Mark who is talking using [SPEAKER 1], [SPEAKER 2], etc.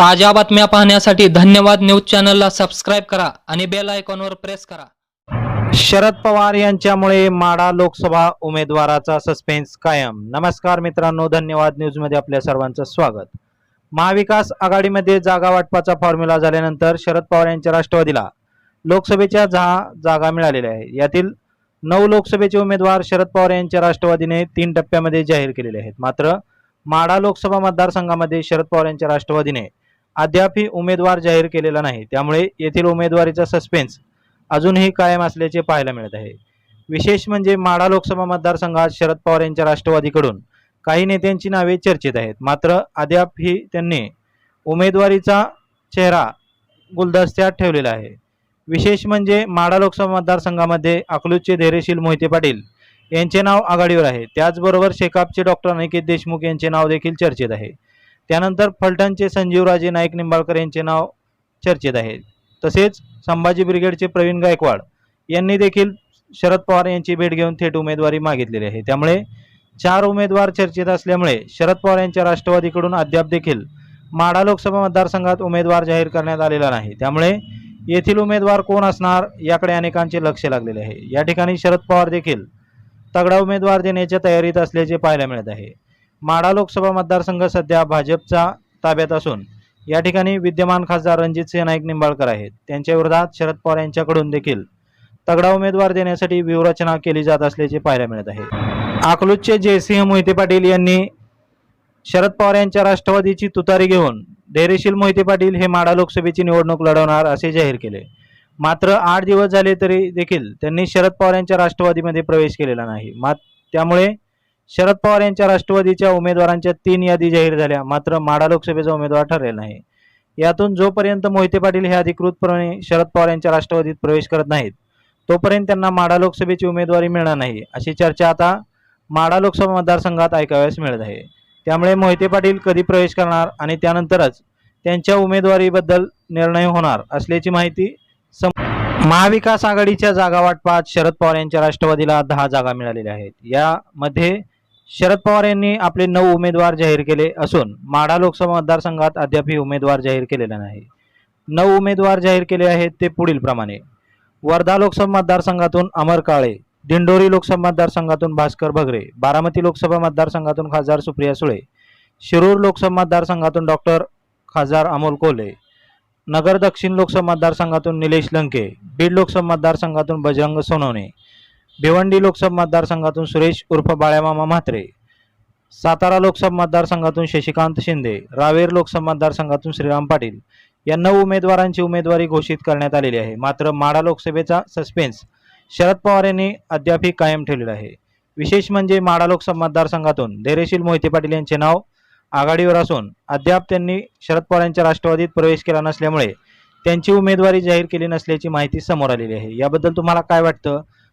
[SPEAKER 1] ताज्या बातम्या पाहण्यासाठी धन्यवाद न्यूज चॅनलला सबस्क्राईब करा आणि बेल आयकॉनवर प्रेस करा.
[SPEAKER 2] शरद पवार यांच्यामुळे माडा लोकसभा उमेदवाराचा सस्पेन्स कायम. नमस्कार मित्रांनो धन्यवाद न्यूजमध्ये आपल्या सर्वांचं स्वागत. महाविकास आघाडीमध्ये जागा वाटपाचा फॉर्म्युला झाल्यानंतर शरद पवार यांच्या राष्ट्रवादीला लोकसभेच्या दहा जागा मिळालेल्या आहे यातील नऊ लोकसभेचे उमेदवार शरद पवार यांच्या राष्ट्रवादीने तीन टप्प्यामध्ये जाहीर केलेले आहेत. मात्र माडा लोकसभा मतदारसंघामध्ये शरद पवार यांच्या राष्ट्रवादीने अद्यापही उमेदवार जाहीर केलेला नाही. त्यामुळे येथील उमेदवारीचा सस्पेन्स अजूनही कायम असल्याचे पाहायला मिळत आहे. विशेष म्हणजे माढा लोकसभा मतदारसंघात शरद पवार यांच्या राष्ट्रवादीकडून काही नेत्यांची नावे चर्चेत आहेत. मात्र अद्यापही त्यांनी उमेदवारीचा चेहरा गुलदस्त्यात ठेवलेला आहे. विशेष म्हणजे माढा लोकसभा मतदारसंघामध्ये अकलूजचे धैर्यशील मोहिते पाटील यांचे नाव आघाडीवर आहे. त्याचबरोबर शेकापचे डॉक्टर अनिकेत देशमुख यांचे नाव देखील चर्चेत आहे. त्यानंतर फलटणचे संजीवराजे नाईक निंबाळकर यांचे नाव चर्चेत आहे. तसेच संभाजी ब्रिगेडचे प्रवीण गायकवाड यांनी देखील शरद पवार यांची भेट घेऊन थेट उमेदवारी मागितलेली आहे. त्यामुळे चार उमेदवार चर्चेत असल्यामुळे शरद पवार यांच्या राष्ट्रवादीकडून अद्याप देखील माढा लोकसभा मतदारसंघात उमेदवार जाहीर करण्यात आलेला नाही. त्यामुळे येथील उमेदवार कोण असणार याकडे अनेकांचे लक्ष लागलेले आहे. या ठिकाणी शरद पवार देखील तगडा उमेदवार देण्याच्या तयारीत असल्याचे पाहायला मिळत आहे. माढा लोकसभा मतदारसंघ सध्या भाजपचा ताब्यात असून या ठिकाणी विद्यमान खासदार रणजितसिंह नाईक निंबाळकर आहेत. त्यांच्या विरोधात शरद पवार यांच्याकडून देखील तगडा उमेदवार देण्यासाठी व्यूहरचना केली जात असल्याचे पाहायला मिळत आहे. अकलूजचे जयसिंह मोहिते पाटील यांनी शरद पवार यांच्या राष्ट्रवादीची तुतारी घेऊन धैर्यशील मोहिते पाटील हे माढा लोकसभेची निवडणूक लढवणार असे जाहीर केले. मात्र आठ दिवस झाले तरी देखील त्यांनी शरद पवार यांच्या राष्ट्रवादीमध्ये प्रवेश केलेला नाही. मात त्यामुळे शरद पवार यांच्या राष्ट्रवादीच्या उमेदवारांच्या तीन यादी जाहीर झाल्या. मात्र माडा लोकसभेचा उमेदवार ठरलेला नाही. यातून जोपर्यंत मोहिते पाटील हे अधिकृतपणे शरद पवार यांच्या राष्ट्रवादीत प्रवेश करत नाहीत तोपर्यंत त्यांना माडा लोकसभेची उमेदवारी मिळणार नाही. अशी चर्चा आता माढा लोकसभा मतदारसंघात ऐकाव्यास मिळत आहे. त्यामुळे मोहिते पाटील कधी प्रवेश करणार आणि त्यानंतरच त्यांच्या उमेदवारीबद्दल निर्णय होणार असल्याची माहिती सम महाविकास आघाडीच्या जागा वाटपात शरद पवार यांच्या राष्ट्रवादीला दहा जागा मिळालेल्या आहेत. यामध्ये शरद पवार यांनी आपले नऊ उमेदवार जाहीर केले असून माढा लोकसभा मतदारसंघात अद्यापही उमेदवार जाहीर केलेला नाही. नऊ उमेदवार जाहीर केले आहेत ते पुढील प्रमाणे. वर्धा लोकसभा मतदारसंघातून अमर काळे दिंडोरी लोकसभा मतदारसंघातून भास्कर भगरे बारामती लोकसभा मतदारसंघातून खासदार सुप्रिया सुळे शिरूर लोकसभा मतदारसंघातून डॉक्टर खासदार अमोल कोल्हे नगर दक्षिण लोकसभा मतदारसंघातून निलेश लंके बीड लोकसभा मतदारसंघातून बजरंग सोनवणे भिवंडी लोकसभा मतदारसंघातून सुरेश उर्फ बाळ्यामामा म्हात्रे. सातारा लोकसभा मतदारसंघातून शशिकांत शिंदे. रावेर लोकसभा मतदारसंघातून श्रीराम पाटील. या नऊ उमेदवारांची उमेदवारी घोषित करण्यात आलेली आहे. मात्र माढा लोकसभेचा सस्पेन्स शरद पवार यांनी अद्यापही कायम ठेवलेला आहे. विशेष म्हणजे माढा लोकसभा मतदारसंघातून धैर्यशील मोहिते पाटील यांचे नाव आघाडीवर असून अद्याप त्यांनी शरद पवार यांच्या राष्ट्रवादीत प्रवेश केला नसल्यामुळे त्यांची उमेदवारी जाहीर केली नसल्याची माहिती समोर आलेली आहे. याबद्दल तुम्हाला काय वाटतं?